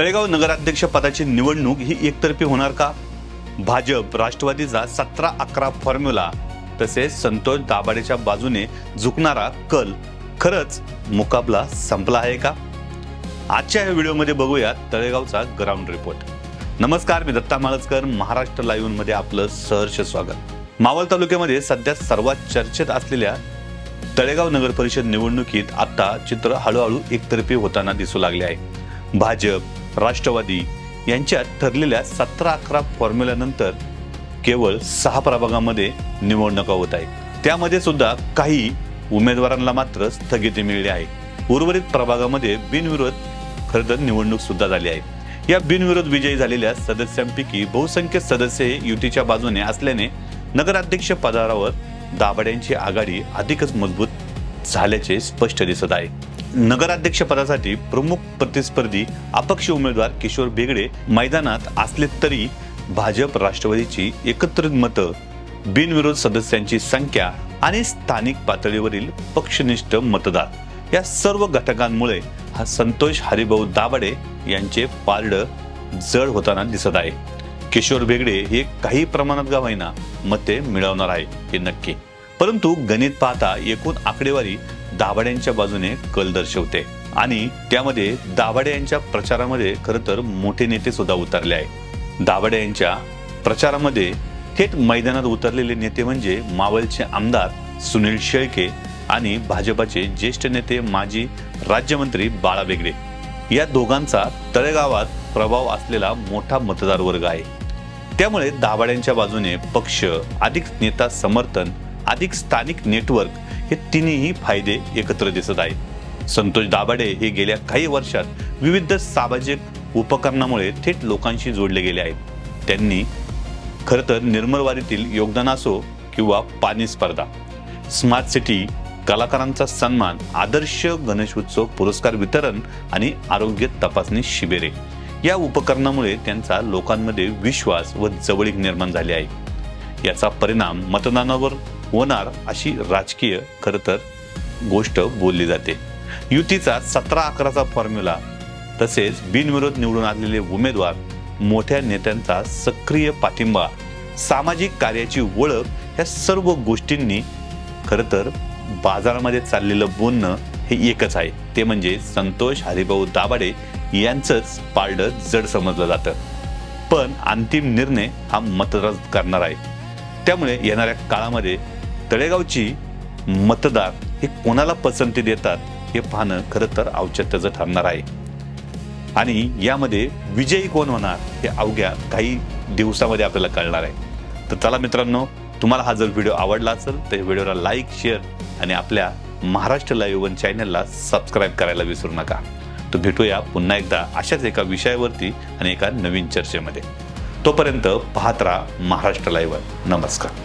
तळेगाव नगराध्यक्ष पदाची निवडणूक ही एकतर्फी होणार का? भाजप राष्ट्रवादीचा सतरा अकरा फॉर्म्युला तसेच संतोष दाभाडेच्या बाजूने झुकणारा कल खरंच मुकाबला संपला आहे का? आजच्या या व्हिडिओमध्ये बघूया तळेगावचा ग्राउंड रिपोर्ट नमस्कार मी दत्ता माळसकर महाराष्ट्र लाईव्हमध्ये आपलं सहर्ष स्वागत. मावळ तालुक्यामध्ये सध्या सर्वात चर्चेत असलेल्या तळेगाव नगर परिषद निवडणुकीत आता चित्र हळूहळू एकतर्फी होताना दिसू लागले आहे. भाजप राष्ट्रवादी यांच्यात ठरलेल्या सतरा अकरा फॉर्म्युल्यानंतर केवळ सहा प्रभागामध्ये निवडणुका होत आहे त्यामध्ये सुद्धा काही उमेदवारांना मात्र स्थगिती मिळली आहे. उर्वरित प्रभागामध्ये बिनविरोध खरं तर निवडणूक सुद्धा झाली आहे. या बिनविरोध विजयी झालेल्या सदस्यांपैकी बहुसंख्य सदस्य हे युतीच्या बाजूने असल्याने नगराध्यक्ष पदावर दाभाड्यांची आघाडी अधिकच मजबूत झाल्याचे स्पष्ट दिसत आहे. नगराध्यक्ष पदासाठी प्रमुख प्रतिस्पर्धी अपक्ष उमेदवार किशोर बेगडे मैदानात असले तरी भाजप राष्ट्रवादीची एकत्रित मतं बिनविरोध सदस्यांची संख्या आणि स्थानिक पातळीवरील पक्षनिष्ठ मतदार या सर्व घटकांमुळे हा संतोष हरिभाऊ दाभाडे यांचे पारड जड होताना दिसत आहे. किशोर बेगडे हे काही प्रमाणात का होईना मते मिळवणार आहे हे नक्की. परंतु गणित पाहता एकूण आकडेवारी दाभाड्यांच्या बाजूने कल दर्शवते. आणि त्यामध्ये दाभाडे यांच्या प्रचारामध्ये खरं तर मोठे नेते सुद्धा उतरले आहे दाभाडे यांच्या प्रचारामध्ये थेट मैदानात उतरलेले नेते म्हणजे मावळचे आमदार सुनील शेळके आणि भाजपाचे ज्येष्ठ नेते माजी राज्यमंत्री बाळा बेगडे. या दोघांचा तळेगावात प्रभाव असलेला मोठा मतदार वर्ग आहे. त्यामुळे दाभाड्यांच्या बाजूने पक्ष अधिक नेता समर्थन अधिक स्थानिक नेटवर्क हे तिन्ही फायदे एकत्र दिसत आहेत. संतोष दाभाडे हे गेल्या काही वर्षात विविध सामाजिक उपकरणामुळे थेट लोकांशी जोडले गेले आहेत. त्यांनी खरं तर निर्मलवारीतील योगदान असो किंवा पाणी स्पर्धा स्मार्ट सिटी कलाकारांचा सन्मान आदर्श गणेश उत्सव पुरस्कार वितरण आणि आरोग्य तपासणी शिबिरे या उपकरणामुळे त्यांचा लोकांमध्ये विश्वास व जवळीक निर्माण झाली आहे. याचा परिणाम मतदानावर होणार अशी राजकीय खरं तर गोष्ट बोलली जाते. युतीचा सतरा अकराचा फॉर्म्युला तसेच बिनविरोध निवडून आलेले उमेदवार मोठ्या नेत्यांचा सक्रिय पाठिंबा सामाजिक कार्याची ओळख ह्या सर्व गोष्टींनी खरं तर बाजारामध्ये चाललेलं बोलणं हे एकच आहे. ते म्हणजे संतोष हरिभाऊ दाभाडे यांचंच पारडं जड समजलं जातं. पण अंतिम निर्णय हा मतदार करणार आहे. त्यामुळे येणाऱ्या काळामध्ये तळेगावची मतदार हे कोणाला पसंती देतात हे पाहणं खरं तर औचित्याचं ठरणार आहे. आणि यामध्ये विजयी कोण होणार हे अवघ्या काही दिवसामध्ये आपल्याला कळणार आहे. तर चला मित्रांनो तुम्हाला हा जर व्हिडिओ आवडला असेल तर व्हिडिओला लाईक शेअर आणि आपल्या महाराष्ट्र लाईव्ह वन चॅनलला सबस्क्राईब करायला विसरू नका. तर भेटूया पुन्हा एकदा अशाच एका विषयावरती आणि एका नवीन चर्चेमध्ये. तोपर्यंत पाहत राहा महाराष्ट्र लाईव्ह नमस्कार.